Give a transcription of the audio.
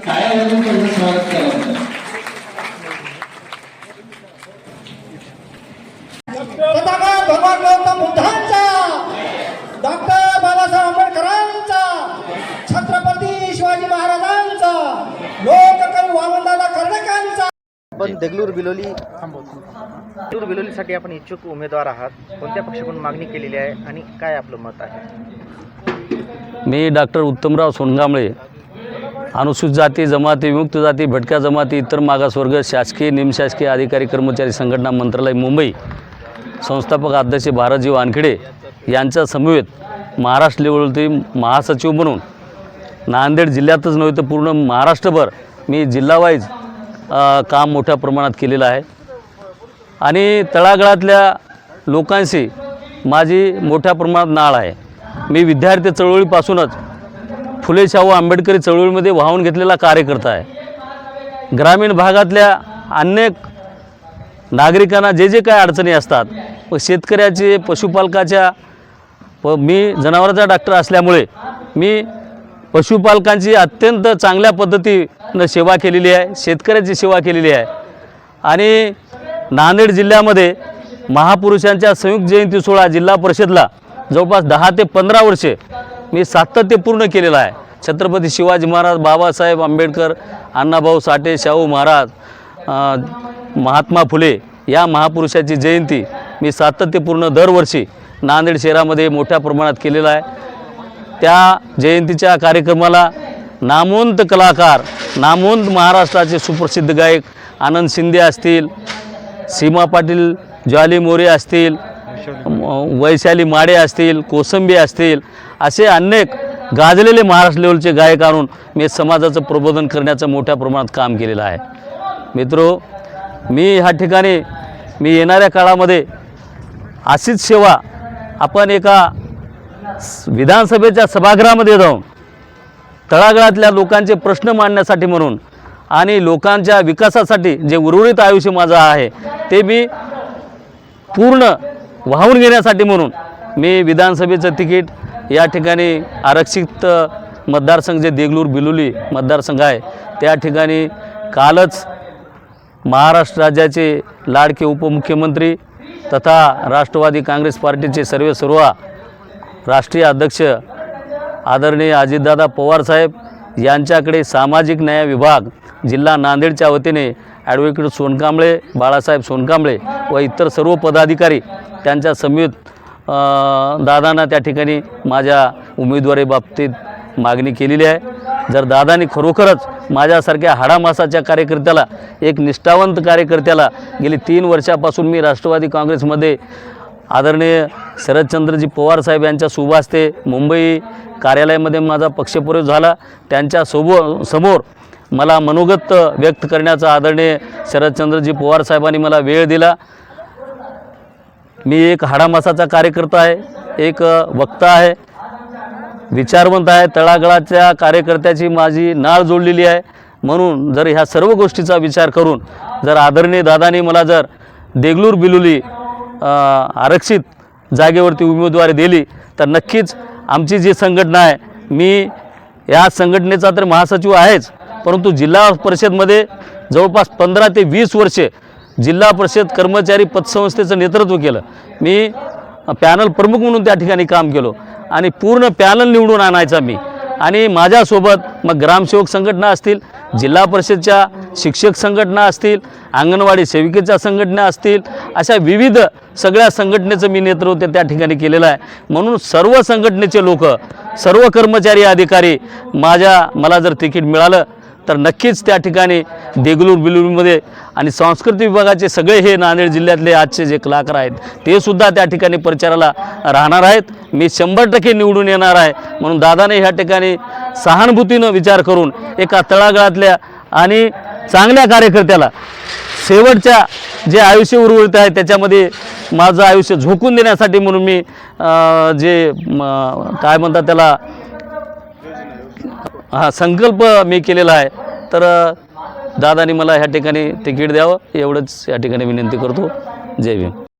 कायावरून स्वागत केलं बुद्धांचा डॉक्टर बाबासाहेब आंबेडकरांचा छत्रपती शिवाजी महाराजांचा लोककवी वामनदादा कर्णकांचा आपण देगलूर बिलोली देगलूर बिलोलीसाठी आपण इच्छुक उमेदवार आहात. कोणत्या पक्षाकडून मागणी केलेली आहे आणि काय आपलं मत आहे? मी डॉक्टर उत्तमराव सोनगांबळे अनुसूचित जाती जमाती विमुक्त जाती भटक्या जमाती इतर मागासवर्ग शासकीय निमशासकीय अधिकारी कर्मचारी संघटना मंत्रालय मुंबई संस्थापक अध्यक्ष भारतजी वानखेडे यांच्या समवेत महाराष्ट्र लेवलवरती महासचिव म्हणून नांदेड जिल्ह्यातच नव्हे तर पूर्ण महाराष्ट्रभर मी जिल्हावाईज काम मोठ्या प्रमाणात केलेलं आहे. आणि तळागाळातल्या लोकांशी माझी मोठ्या प्रमाणात नाळ आहे. मी विद्यार्थी चळवळीपासूनच फुले शाहू आंबेडकरी चळवळीमध्ये वाहून घेतलेला कार्यकर्ता आहे. ग्रामीण भागातल्या अनेक नागरिकांना जे जे काय अडचणी असतात व शेतकऱ्याचे पशुपालकाच्या व मी जनावरांचा डॉक्टर असल्यामुळे मी पशुपालकांची अत्यंत चांगल्या पद्धतीनं सेवा केलेली आहे शेतकऱ्याची सेवा केलेली आहे. आणि नांदेड जिल्ह्यामध्ये महापुरुषांच्या संयुक्त जयंती सोहळा जिल्हा परिषदला जवळपास दहा ते पंधरा वर्षे मी सातत्य पूर्ण केलेलं आहे. छत्रपती शिवाजी महाराज बाबासाहेब आंबेडकर अण्णाभाऊ साठे शाहू महाराज महात्मा फुले या महापुरुषाची जयंती मी सातत्यपूर्ण दरवर्षी नांदेड शहरामध्ये मोठ्या प्रमाणात केलेला आहे. त्या जयंतीच्या कार्यक्रमाला नामवंत कलाकार नामवंत महाराष्ट्राचे सुप्रसिद्ध गायक आनंद शिंदे असतील सीमा पाटील ज्वाली मोरे असतील वैशाली माडे असतील कोसंबी असतील असे अनेक गाजलेले महाराष्ट्र लेवलचे गायक आणून मी समाजाचं प्रबोधन करण्याचं मोठ्या प्रमाणात काम केलेलं आहे. मित्रो मी ह्या ठिकाणी मी येणाऱ्या काळामध्ये अशीच सेवा आपण एका विधानसभेच्या सभागृहामध्ये जाऊन तळागाळातल्या लोकांचे प्रश्न मांडण्यासाठी म्हणून आणि लोकांच्या विकासासाठी जे उर्वरित आयुष्य माझं आहे ते मी पूर्ण वाहून घेण्यासाठी म्हणून मी विधानसभेचं तिकीट या ठिकाणी आरक्षित मतदारसंघ जे देगलूर बिलोली मतदारसंघ आहे त्या ठिकाणी कालच महाराष्ट्र राज्याचे लाडके उपमुख्यमंत्री तथा राष्ट्रवादी काँग्रेस पार्टीचे सर्व सर्वा राष्ट्रीय अध्यक्ष आदरणीय अजितदादा पवारसाहेब यांच्याकडे सामाजिक न्याय विभाग जिल्हा नांदेडच्या वतीने ॲडव्होकेट सोनकांबळे बाळासाहेब सोनकांबळे व इतर सर्व पदाधिकारी त्यांच्या समेत दादांना त्या ठिकाणी माझ्या उमेदवारी बाबतीत मागणी केलेली आहे. जर दादानी खरोखरच माझ्यासारख्या हाडामासाच्या कार्यकर्त्याला एक निष्ठावंत कार्यकर्त्याला गेली तीन वर्षापासून मी राष्ट्रवादी काँग्रेसमध्ये आदरणीय शरदचंद्रजी पवार साहेब यांच्या ते मुंबई कार्यालयामध्ये माझा पक्षप्रवेश झाला. त्यांच्या सोबो समोर मला मनोगत व्यक्त करण्याचा आदरणीय शरदचंद्रजी पवार साहेबांनी मला वेळ दिला. मी एक हाडामासाचा कार्यकर्ता आहे एक वक्ता आहे विचारवंत आहे तळागळाच्या कार्यकर्त्याची माझी नाळ जोडलेली आहे. म्हणून जर ह्या सर्व गोष्टीचा विचार करून जर आदरणीय दादानी मला जर देगलूर बिलोली आरक्षित जागेवरती उमेदवारी दिली तर नक्कीच आमची जी संघटना आहे मी या संघटनेचा तर महासचिव आहेच. परंतु जिल्हा परिषदमध्ये जवळपास पंधरा ते वीस वर्षे जिल्हा परिषद कर्मचारी पतसंस्थेचं नेतृत्व केलं. मी पॅनल प्रमुख म्हणून त्या ठिकाणी काम केलो आणि पूर्ण पॅनल निवडून आणायचा मी. आणि माझ्यासोबत मग ग्रामसेवक संघटना असतील जिल्हा परिषदच्या शिक्षक संघटना असतील अंगणवाडी सेविकेच्या संघटना असतील अशा विविध सगळ्या संघटनेचं मी नेतृत्व त्या ठिकाणी केलेलं आहे. म्हणून सर्व संघटनेचे लोक सर्व कर्मचारी अधिकारी माझ्या मला जर तिकीट मिळालं तर नक्कीच त्या ठिकाणी देगलूर बिलूरमध्ये आणि सांस्कृतिक विभागाचे सगळे हे नांदेड जिल्ह्यातले आजचे जे कलाकार आहेत ते सुद्धा त्या ठिकाणी प्रचाराला राहणार आहेत. मी शंभर टक्के निवडून येणार आहे. म्हणून दादाने ह्या ठिकाणी सहानुभूतीनं विचार करून एका तळागाळातल्या आणि चांगल्या कार्यकर्त्याला शेवटच्या जे आयुष्य उर्वरित आहे त्याच्यामध्ये माझं आयुष्य झोकून देण्यासाठी म्हणून मी जे काय म्हणतात त्याला हा संकल्प मी केलेला आहे. तर दादानी मला ह्या ठिकाणी तिकीट द्यावं. एवढंच या ठिकाणी विनंती करतो. जय भीम.